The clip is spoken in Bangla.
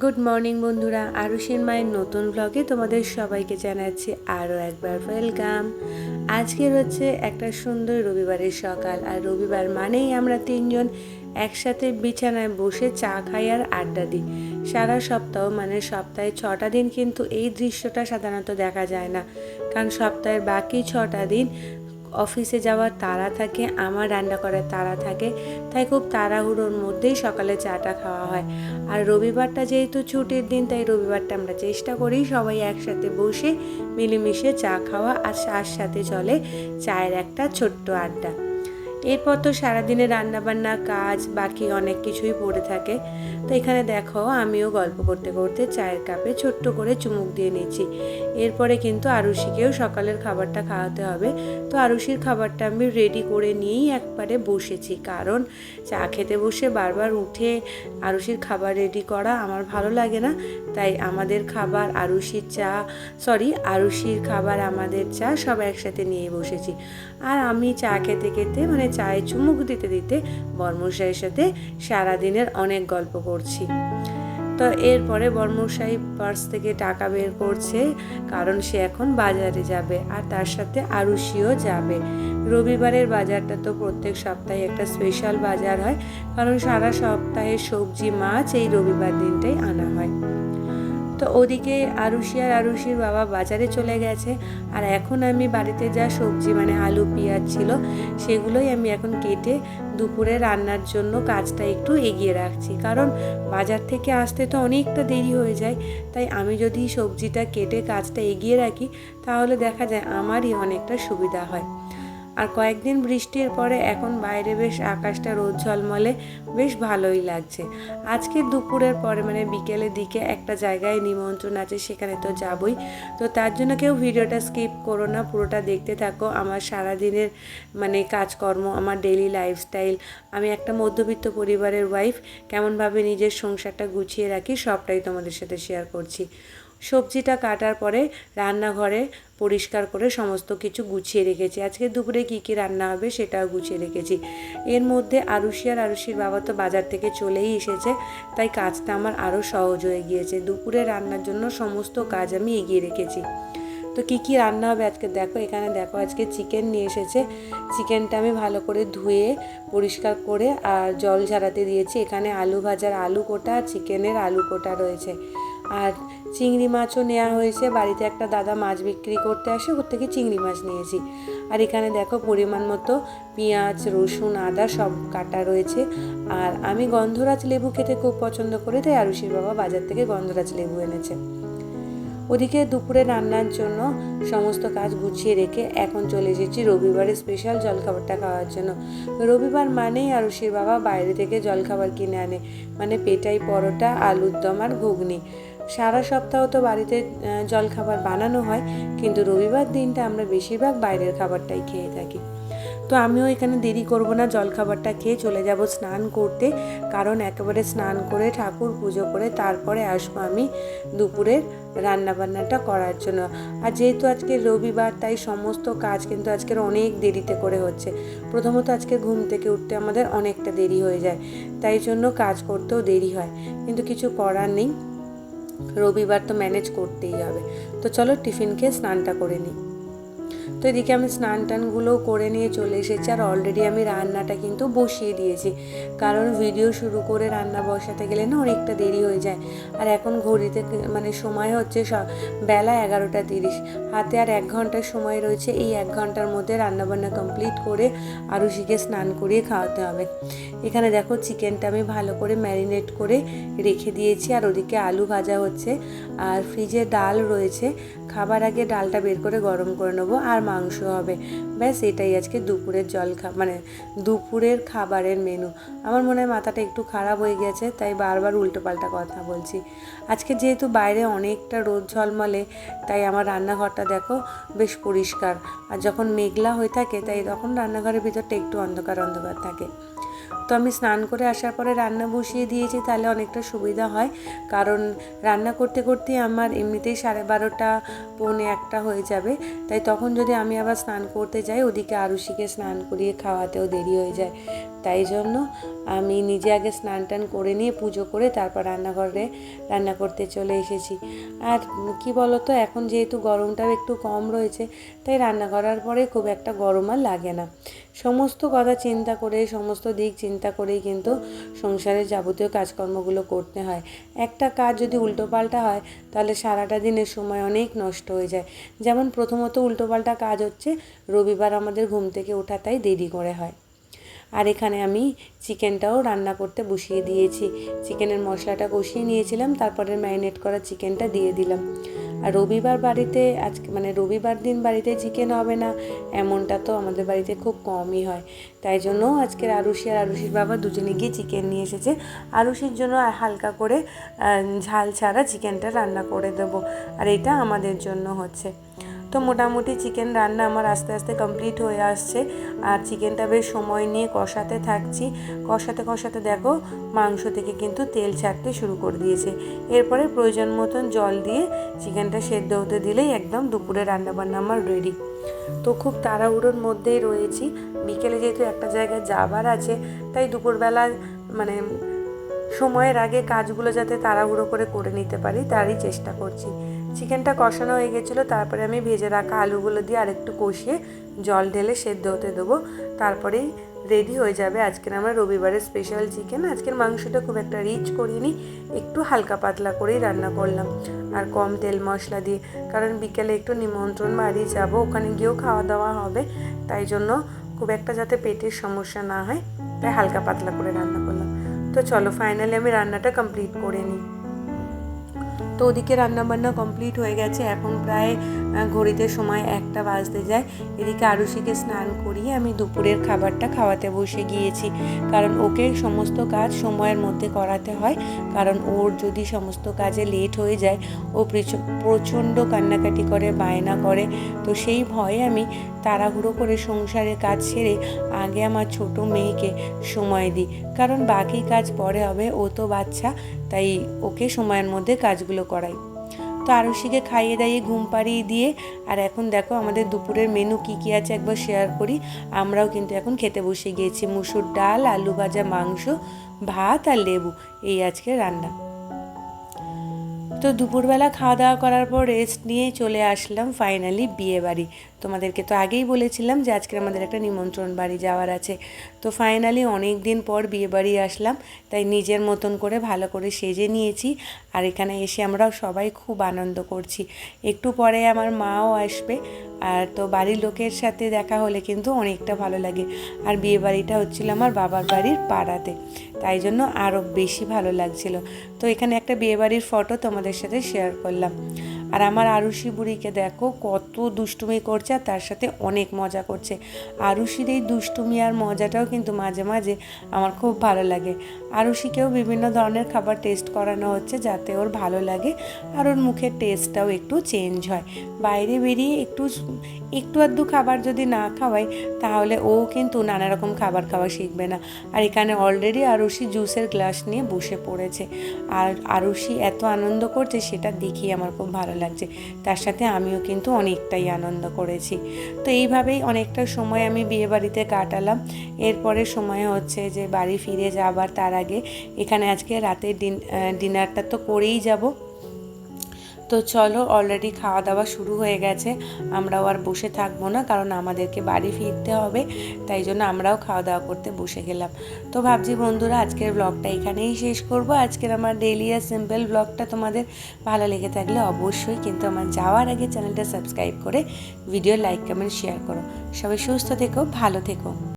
গুড মর্নিং বন্ধুরা। আরুষের মায়ের নতুন ব্লগে তোমাদের সবাইকে জানাচ্ছি আরও একবার ওয়েলকাম আজকের হচ্ছে একটা সুন্দর রবিবারের সকাল, আর রবিবার মানেই আমরা তিনজন একসাথে বিছানায় বসে চা খাই আর আড্ডা দিই। সারা সপ্তাহ মানে সপ্তাহে ছটা দিন কিন্তু এই দৃশ্যটা সাধারণত দেখা যায় না। কারণ সপ্তাহের বাকি ছটা দিন অফিসে যাওয়ার তাড়া থাকে, আমার রান্না করার তাড়া থাকে, তাই খুব তাড়াহুড়োর মধ্যেই সকালে চাটা খাওয়া হয়। আর রবিবারটা যেহেতু ছুটির দিন, তাই রবিবারটা আমরা চেষ্টা করি সবাই একসাথে বসে মিলেমিশে চা খাওয়া আর তার সাথে চলে চায়ের একটা ছোট্ট আড্ডা। এরপর তো সারাদিনে রান্নাবান্না কাজ, বাকি অনেক কিছুই পড়ে থাকে। তো এখানে দেখো, আমিও গল্প করতে করতে চায়ের কাপে ছোট্ট করে চুমুক দিয়ে নিচ্ছি। এরপরে কিন্তু আরুষিকেও সকালের খাবারটা খাওয়াতে হবে। তো আরুষির খাবারটা আমি রেডি করে নিয়েই একবারে বসেছি। কারণ চা খেতে বসে বারবার উঠে আরুষির খাবার রেডি করা আমার ভালো লাগে না। তাই আমাদের খাবার আরুষির চা সরি আরুষির খাবার, আমাদের চা সব একসাথে নিয়ে বসেছি। আর আমি চা খেতে খেতে মানে চায়ে চুমুক দিতে দিতে বর্মশাইয়ের সাথে সারাদিনের অনেক গল্প করছি। তো এরপরে বর্মশাহী পার্স থেকে টাকা বের করছে, কারণ সে এখন বাজারে যাবে আর তার সাথে আরুষিও যাবে। রবিবারের বাজারটা তো প্রত্যেক সপ্তাহে একটা স্পেশাল বাজার হয়, কারণ সারা সপ্তাহে সবজি, মাছ এই রবিবার দিনটাই আনা হয়। তো ওদিকে আরুষি আর আরুষির বাবা বাজারে চলে গেছে। আর এখন আমি বাড়িতে যা সবজি মানে আলু, পেঁয়াজ ছিল, সেগুলোই আমি এখন কেটে দুপুরে রান্নার জন্য কাজটা একটু এগিয়ে রাখছি। কারণ বাজার থেকে আসতে তো অনেকটা দেরি হয়ে যায়, তাই আমি যদি সবজিটা কেটে কাজটা এগিয়ে রাখি, তাহলে দেখা যায় আমারই অনেকটা সুবিধা হয়। আর কয়েকদিন বৃষ্টির পরে এখন বাইরে বেশ আকাশটা রোদ ঝলমলে বেশ ভালোই লাগছে। আজকে দুপুরের পরে মানে বিকেলের দিকে একটা জায়গায় নিমন্ত্রণ আছে, সেখানে তো যাবই। তো তার জন্য কেউ ভিডিওটা স্কিপ করো না, পুরোটা দেখতে থাকো। আমার সারাদিনের মানে কাজকর্ম, আমার ডেইলি লাইফস্টাইল আমি একটা মধ্যবিত্ত পরিবারের ওয়াইফ কেমনভাবে নিজের সংসারটা গুছিয়ে রাখি, সবটাই তোমাদের সাথে শেয়ার করছি। সবজিটা কাটার পরে রান্নাঘরে পরিষ্কার করে সমস্ত কিছু গুছিয়ে রেখেছি। আজকে দুপুরে কী কী রান্না হবে সেটাও গুছিয়ে রেখেছি। এর মধ্যে আরুষি আর আরুষির বাবা তো বাজার থেকে চলেই এসেছে, তাই কাজটা আমার আরও সহজ হয়ে গিয়েছে। দুপুরে রান্নার জন্য সমস্ত কাজ আমি এগিয়ে রেখেছি। তো কী কী রান্না হবে আজকে দেখো, এখানে দেখো আজকে চিকেন নিয়ে এসেছে। চিকেনটা আমি ভালো করে ধুয়ে, পরিষ্কার করে আর জল ঝাড়াতে দিয়েছি। এখানে আলু ভাজার আলু কোটা চিকেনের আলু কোটা রয়েছে। আর চিংড়ি মাছও নেওয়া হয়েছে। বাড়িতে একটা দাদা মাছ বিক্রি করতে আসে, ওর থেকে চিংড়ি মাছ নিয়েছি। আর এখানে দেখো পরিমাণ মতো পেঁয়াজ, রসুন, আদা সব কাটা রয়েছে। আর আমি গন্ধরাজ লেবু খেতে খুব পছন্দ করি, তাই আরুষির বাবা বাজার থেকে গন্ধরাজ লেবু এনেছে। ওদিকে দুপুরে রান্নার জন্য সমস্ত কাজ গুছিয়ে রেখে এখন চলে এসেছি রবিবারে স্পেশাল জলখাবারটা খাওয়ার জন্য। রবিবার মানেই আরুষির বাবা বাইরে থেকে জলখাবার কিনে আনে মানে পেটাই পরোটা, আলুর দম আর ঘুগনি। সারা সপ্তাহ তো বাড়িতে জলখাবার বানানো হয়, কিন্তু রবিবার দিনটা আমরা বেশিরভাগ বাইরের খাবারটাই খেয়ে থাকি। তো আমিও এখানে দেরি করব না, জলখাবারটা খেয়ে চলে যাব স্নান করতে, কারণ একেবারে স্নান করে ঠাকুর পুজো করে তারপরে আসব আমি দুপুরের রান্নাবান্নাটা করার জন্য। আর যেহেতু আজকে রবিবার, তাই সমস্ত কাজ কিন্তু আজকের অনেক দেরিতে করে হচ্ছে। প্রথমত আজকে ঘুম থেকে উঠতে আমাদের অনেকটা দেরি হয়ে যায়, তাই জন্য কাজ করতেও দেরি হয়। কিন্তু কিছু করার নেই। রবিবার তো ম্যানেজ করতেই হবে। তো চলো টিফিন খেয়ে স্নানটা করে নিই। তো এদিকে আমি স্নান টানগুলোও করে নিয়ে চলে এসেছি আর অলরেডি আমি রান্নাটা কিন্তু বসিয়ে দিয়েছি। কারণ ভিডিও শুরু করে রান্না বসাতে গেলে না অনেকটা দেরি হয়ে যায়। আর এখন ঘড়িতে মানে সময় হচ্ছে বেলা এগারোটা তিরিশ। হাতে আর এক ঘণ্টার সময় রয়েছে, এই এক ঘণ্টার মধ্যে রান্নাবান্না কমপ্লিট করে আরুষিকে স্নান করিয়ে খাওয়াতে হবে। এখানে দেখো চিকেনটা আমি ভালো করে ম্যারিনেট করে রেখে দিয়েছি। আর ওদিকে আলু ভাজা হচ্ছে। আর ফ্রিজে ডাল রয়েছে। খাবার আগে ডালটা বের করে গরম করে নেব আর মাংস হবে। ব্যাস, এটাই আজকে দুপুরের জল খা মানে দুপুরের খাবারের মেনু আমার মনে হয় মাথাটা একটু খারাপ হয়ে গেছে, তাই বারবার উল্টোপাল্টা কথা বলছি। আজকে যেহেতু বাইরে অনেকটা রোদ ঝলমলে, তাই আমার রান্নাঘরটা দেখো বেশ পরিষ্কার। আর যখন মেঘলা হয়ে থাকে, তাই তখন রান্নাঘরের ভিতরটা একটু অন্ধকার অন্ধকার থাকে। তো আমি স্নান করে আসার পরে রান্না বসিয়ে দিয়েছি, তাহলে অনেকটা সুবিধা হয়। কারণ রান্না করতে করতে আমার এমনিতেই সাড়ে বারোটা, পৌনে একটা হয়ে যাবে। তাই তখন যদি আমি আবার স্নান করতে যাই, ওদিকে আরুষিকে স্নান করিয়ে খাওয়াতেও দেরি হয়ে যায়। তাই জন্য আমি নিজে আগে স্নান টান করে নিয়ে পুজো করে তারপর রান্নাঘরে রান্না করতে চলে এসেছি। আর কি বলতো, এখন যেহেতু গরমটাও একটু কম রয়েছে, তাই রান্না করার পরে খুব একটা গরম আর লাগে না। সমস্ত কথা চিন্তা করে, সমস্ত দিক চিন্তা করেই কিন্তু সংসারের যাবতীয় কাজকর্মগুলো করতে হয়। একটা কাজ যদি উল্টোপাল্টা হয়, তাহলে সারাটা দিনের সময় অনেক নষ্ট হয়ে যায়। যেমন প্রথমত উল্টোপাল্টা কাজ হচ্ছে, রবিবার আমাদের ঘুম থেকে ওঠা তাই দেরি করে হয়। আর এখানে আমি চিকেনটাও রান্না করতে বসিয়ে দিয়েছি। চিকেনের মশলাটা কষিয়ে নিয়েছিলাম, তারপরে ম্যারিনেট করা চিকেনটা দিয়ে দিলাম। আর রবিবার বাড়িতে, আজকে মানে রবিবার দিন বাড়িতে চিকেন হবে না, এমনটা তো আমাদের বাড়িতে খুব কমই হয়। তাই জন্য আজকের আরুষি আর আরুষির বাবা দুজনে গিয়ে চিকেন নিয়ে এসেছে। আরুষির জন্য হালকা করে ঝাল ছাড়া চিকেনটা রান্না করে দেবো। আর এটা আমাদের জন্য হচ্ছে। তো মোটামুটি চিকেন রান্না আমার আস্তে আস্তে কমপ্লিট হয়ে আসছে। আর চিকেনটা বেশ সময় নিয়ে কষাতে থাকছি। কষাতে কষাতে দেখো, মাংস থেকে কিন্তু তেল ছাড়তে শুরু করে দিয়েছে। এরপরে প্রয়োজন মতন জল দিয়ে চিকেনটা সেদ্ধ হতে দিলেই একদম দুপুরে রান্নাবান্না আমার রেডি তো খুব তাড়াহুড়োর মধ্যেই রয়েছি। বিকেলে যেহেতু একটা জায়গায় যাবার আছে, তাই দুপুরবেলা মানে সময়ের আগে কাজগুলো যাতে তাড়াহুড়ো করে করে নিতে পারি, তারই চেষ্টা করছি। চিকেনটা কষানো হয়ে গেছিল, তারপরে আমি ভেজে রাখা আলুগুলো দিয়ে আরেকটু কষিয়ে জল ঢেলে সেদ্ধ হতে দেবো। তারপরেই রেডি হয়ে যাবে আজকের আমার রবিবারের স্পেশাল চিকেন আজকের মাংসটা খুব একটা রিচ করিনি, একটু হালকা পাতলা করেই রান্না করলাম। আর কম তেল মশলা দিয়ে, কারণ বিকেলে একটু নিমন্ত্রণ বাড়ি যাব, ওখানে গিয়েও খাওয়া দাওয়া হবে, তাই জন্য খুব একটা যাতে পেটের সমস্যা না হয়, তাই হালকা পাতলা করে রান্না করলাম। তো চলো ফাইনালি আমি রান্নাটা কমপ্লিট করে নিই। তো ওদিকে রান্নাবান্না কমপ্লিট হয়ে গেছে। এখন প্রায় ঘড়িতে সময় একটা বাজতে যায়। এদিকে আরুষিকে স্নান করিয়ে আমি দুপুরের খাবারটা খাওয়াতে বসে গিয়েছি। কারণ ওকে সমস্ত কাজ সময়ের মধ্যে করাতে হয়। কারণ ওর যদি সমস্ত কাজে লেট হয়ে যায়, ও প্রচণ্ড কান্নাকাটি করে, বায়না করে। তো সেই ভয়ে আমি তাড়াহুড়ো করে সংসারের কাজ ছেড়ে আগে আমার ছোট মেয়েকে সময় দিই। কারণ বাকি কাজ পরে হবে, ও তো বাচ্চা, তাই ওকে সময়ের মধ্যে কাজগুলো করাই। তো আরুষিকে খাইয়ে দাইয়ে ঘুম পাড়িয়ে দিয়ে, আর এখন দেখো আমাদের দুপুরের মেনু কি কি আছে একবার শেয়ার করি। আমরাও কিন্তু এখন খেতে বসে গিয়েছি। মুসুর ডাল, আলু ভাজা, মাংস, ভাত আর লেবু, এই আজকে রান্না। তো দুপুরবেলা খাওয়া দাওয়া করার পর রেস্ট নিয়ে চলে আসলাম ফাইনালি বিয়ে বাড়ি তোমাদেরকে তো আগেই বলেছিলাম যে আজকে আমাদের একটা নিমন্ত্রণ বাড়ি যাওয়ার আছে। তো ফাইনালি অনেক দিন পর বিয়ে বাড়ি আসলাম, তাই নিজের মতন করে ভালো করে সেজে নিয়েছি আর এখানে এসে আমরাও সবাই খুব আনন্দ করছি। একটু পরে আমার মাও আসবে, আর তো বাড়ির লোকের সাথে দেখা হলে কিন্তু অনেকটা ভালো লাগে। আর বিয়ে বাড়িটা হচ্ছিল আমার বাবার বাড়ির পাড়াতে, তাই জন্য আরও বেশি ভালো লাগছিল। তো এখানে একটা বিয়ে বাড়ির ফটো তোমাদের সাথে শেয়ার করলাম। আর আমার আরুষি বুড়িকে দেখো কত দুষ্টুমি করছে আর তার সাথে অনেক মজা করছে। আরুষির এই দুষ্টুমি আর মজাটাও কিন্তু মাঝে মাঝে আমার খুব ভালো লাগে। আরুষিকেও বিভিন্ন ধরনের খাবার টেস্ট করানো হচ্ছে যাতে ওর ভালো লাগে আর ওর মুখের টেস্টটাও একটু চেঞ্জ হয়। বাইরে বেরিয়ে একটু একটু আধটু খাবার যদি না খাওয়াই তাহলে ও কিন্তু নানা রকম খাবার খাওয়া শিখবে না। আর এখানে অলরেডি আরুষি জুসের গ্লাস নিয়ে বসে পড়েছে। আর আরুষি এত আনন্দ করছে সেটা দেখি আমার খুব ভালো লাগছে। তার সাথে আমিও কিন্তু অনেকটাই আনন্দ করেছি। তো এইভাবেই অনেকটা সময় আমি বিয়ে বাড়িতে কাটালাম। এরপরে সময় হচ্ছে যে বাড়ি ফিরে যাবার তার আগে এখানে আজকে রাতের ডিনারটা তো করেই যাব। তো চলো অলরেডি খাওয়া দাওয়া শুরু হয়ে গেছে। আমরাও আর বসে থাকব না, কারণ আমাদেরকে বাড়ি ফিরতে হবে। তাই জন্য আমরাও খাওয়া দাওয়া করতে বসে গেলাম। তো ভাবছি, বন্ধুরা, আজকের ব্লগটা এখানেই শেষ করব। আজকের আমার ডেলি আর সিম্পল ব্লগটা তোমাদের ভালো লেগে থাকলে অবশ্যই কিন্তু আমার যাওয়ার আগে চ্যানেলটা সাবস্ক্রাইব করে ভিডিও লাইক কমেন্ট শেয়ার করো। সবাই সুস্থ থেকো, ভালো থেকো।